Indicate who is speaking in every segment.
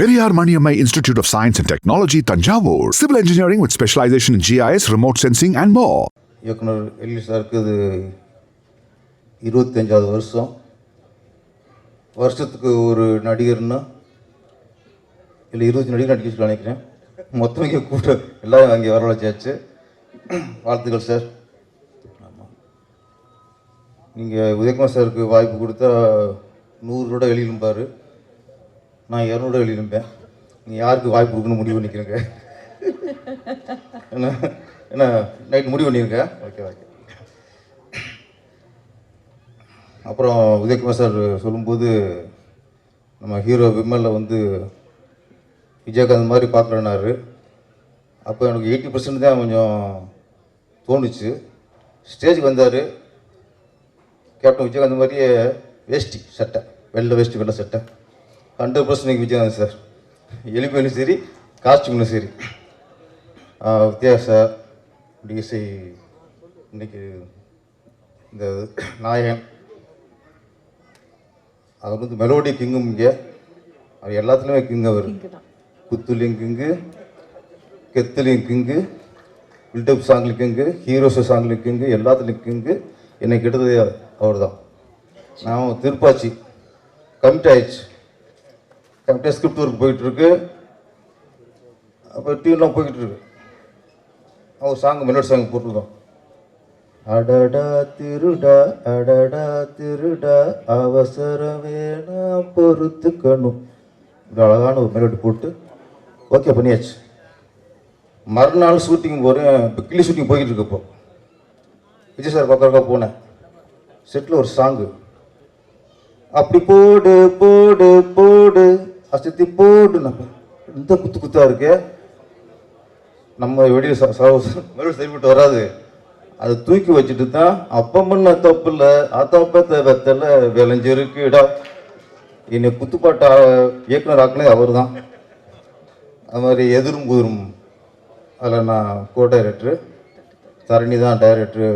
Speaker 1: Periyar Maniammai institute of science and technology Thanjavur civil engineering with specialisation in GIS remote sensing and மோ
Speaker 2: இயக்குனர் எல்லி சாருக்கு இது இருபத்தஞ்சாவது வருஷம். வருஷத்துக்கு ஒரு நடிகர்னா இல்லை இருபத்தி நடிகர் நடிக்க நினைக்கிறேன். மொத்தம் இங்கே கூட்டம் எல்லாம் அங்கே வரவழைச்சாச்சு வாழ்த்துக்கள் சார். ஆமாம் நீங்கள் உதயகுமார் சாருக்கு வாய்ப்பு கொடுத்தா நூறு ரூபா எழுதிருப்பார் நான் இரநூறு எழுதிருப்பேன் நீங்கள் யாருக்கு வாய்ப்பு கொடுக்குன்னு முடிவு பண்ணிக்கிறேங்க? என்ன என்ன நைட் முடிவு பண்ணியிருங்க ஓகே ஓகே அப்புறம் உதயகுமார் சார் சொல்லும்போது நம்ம ஹீரோ விமலில் வந்து விஜயகாந்த் மாதிரி பார்க்குறேன்னாரு அப்போ எனக்கு எயிட்டி பர்சன்ட் தான் கொஞ்சம் தோணுச்சு. ஸ்டேஜுக்கு வந்தார். கேப்டன் விஜயகாந்த் மாதிரியே வேஷ்டி சட்டை வெள்ளை வேஷ்டி வெள்ளை சட்டை. Hundred percent Vijayakanth sir. எலிமையிலும் சரி காஸ்டியூம்லையும் சரி. வித்யாஸ் சார் டிஎஸ்ஐ இன்னைக்கு இந்த நாயகன். அவர் வந்து மெலோடி கிங்கும் இங்கே. அவர் எல்லாத்துலேயுமே கிங் அவர். குத்துலையும் கிங்கு கெத்துலையும் கிங்கு பில்டப் சாங்லையும் கிங்கு ஹீரோஸ் சாங்லையும் கிங்கு எல்லாத்துலேயும் கிங்கு. என்னை கெட்டது அவர் தான். நான் திருப்பாச்சி. கமிட் ஆயிடுச்சு. கமிட்டியாக ஸ்கிரிப்ட் ஒர்க் போயிட்டுருக்கு. அப்போ டியூன்லாம் போய்கிட்டுருக்கு. அவங்க சாங்கு சாங் மெலோடி சாங் போட்டிருக்கோம் அடடா திருடா அடடா திருடா அவசர வேணாம் பொறுத்துக்கணும். இப்படி அழகான ஒரு மெலோடி போட்டு ஓகே பண்ணியாச்சு. மறுநாள் ஷூட்டிங் போகிறேன் இப்போ கிளி ஷூட்டிங் போய்கிட்டு இருக்கு இப்போ. விஜய் சார் பக்கம் போனேன். செட்டில் ஒரு சாங்கு அப்படி போடு போடு போடு. அசத்தி போட்டு நம்ம இந்த குத்து குத்தா இருக்கே. நம்ம வெளியே மறுபடியும் சரிப்பட்டு வராது. அதை தூக்கி வச்சுட்டு தான் அப்ப பண்ண தப்புல அத்தப்பத்த வெத்தல விளைஞ்சிருக்குடா. என்னை குத்துப்பாட்ட இயக்குனர் ஆக்குனது அவர் தான் அது மாதிரி எதிரும் குதிரும். அதில் நான் கோ டைரக்டரு தரணி தான் டைரக்டரு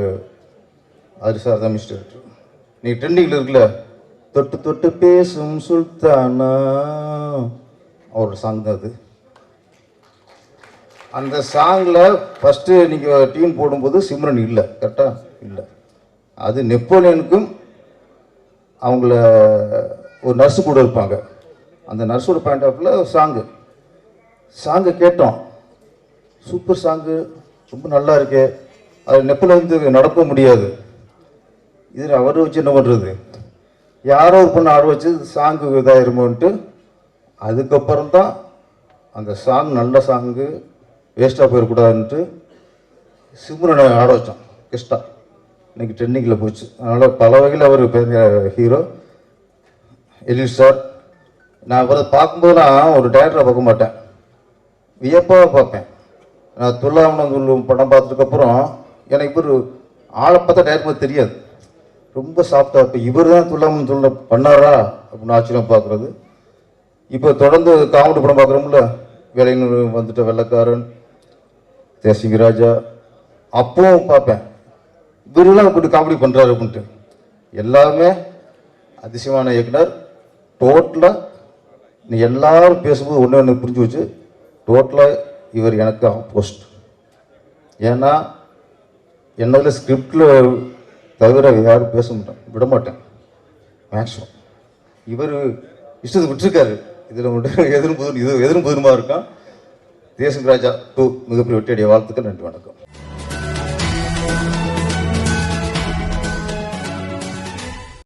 Speaker 2: அது சார் தான் மிஸ்டர் நீ ட்ரெண்டிங்கில் இருக்குல்ல தொட்டு தொட்டு பேசும் சுல்தானா? அவரோட சாங் தான் அது. அந்த சாங்கில் ஃபஸ்ட்டு நீங்கள் டியூன் போடும்போது சிம்ரன் இல்லை கரெக்டாக இல்லை. அது நெப்போலியனுக்கும் அவங்கள ஒரு நர்ஸு கூட இருப்பாங்க. அந்த நர்ஸோட பாயிண்ட் ஆஃப்ல சாங்கு சாங்கை கேட்டோம். சூப்பர் சாங்கு ரொம்ப நல்லா இருக்கு. அது நெப்பில் வந்து நடக்க முடியாது. இதில் அவர் வச்சு என்ன பண்ணுறது யாரோ ஒரு பொண்ணு ஆட வச்சு சாங்கு இதாயிருமோன்ட்டு அதுக்கப்புறம் தான் அந்த சாங் நல்ல சாங்கு வேஸ்ட்டாக போயிடக்கூடாதுன்ட்டு சிம்ரனை ஆட வச்சோம் கிருஷ்ணா இன்னைக்கு ட்ரெண்டிங்கில் போச்சு. அதனால் பல வகையில் அவர் பெரிய ஹீரோ எலில் சார் நான் அவரை நான் ஒரு டேரக்டரை பார்க்க மாட்டேன். வியப்பாக பார்ப்பேன். நான் துல்லாமணம் படம் பார்த்ததுக்கப்புறம் எனக்கு ஒரு ஆளை பார்த்தா டேரக்டர் தெரியாது. ரொம்ப சாஃப்டாக இப்போ இவர் தான் துல்லாமணம் துள்ள பண்ணாரா அப்படின்னு ஆச்சரியம் பார்க்குறது. இப்போ தொடர்ந்து காமெடி படம் பார்க்குறோம்ல வேலைன்னு வந்துட்ட வெள்ளக்காரன் தேசிங்க ராஜா அப்பவும் பார்ப்பேன். இவரெல்லாம் இப்படி காமெடி பண்ணுறாரு அப்படின்ட்டு. எல்லாமே அதிசயமான இயக்குனர். டோட்டலாக நீ எல்லாரும் பேசும்போது ஒன்று ஒன்று புரிஞ்சு வச்சு டோட்டலாக இவர் எனக்கு ஆப்போஸ்ட் ஏன்னா என்னதில் ஸ்கிரிப்டில் தவிர யாரும் பேச மாட்டேன் விட மாட்டேன் மேக்ஸிமம் இவர் இஷ்டத்தை விட்டுருக்காரு. இதில் எதிரும் புது இது எதிரும் புதுமா இருக்கான்? தேசம் ராஜா டூ மிகப்பெரிய வெற்றியடைய வாழ்த்துக்கள் நன்றி வணக்கம்.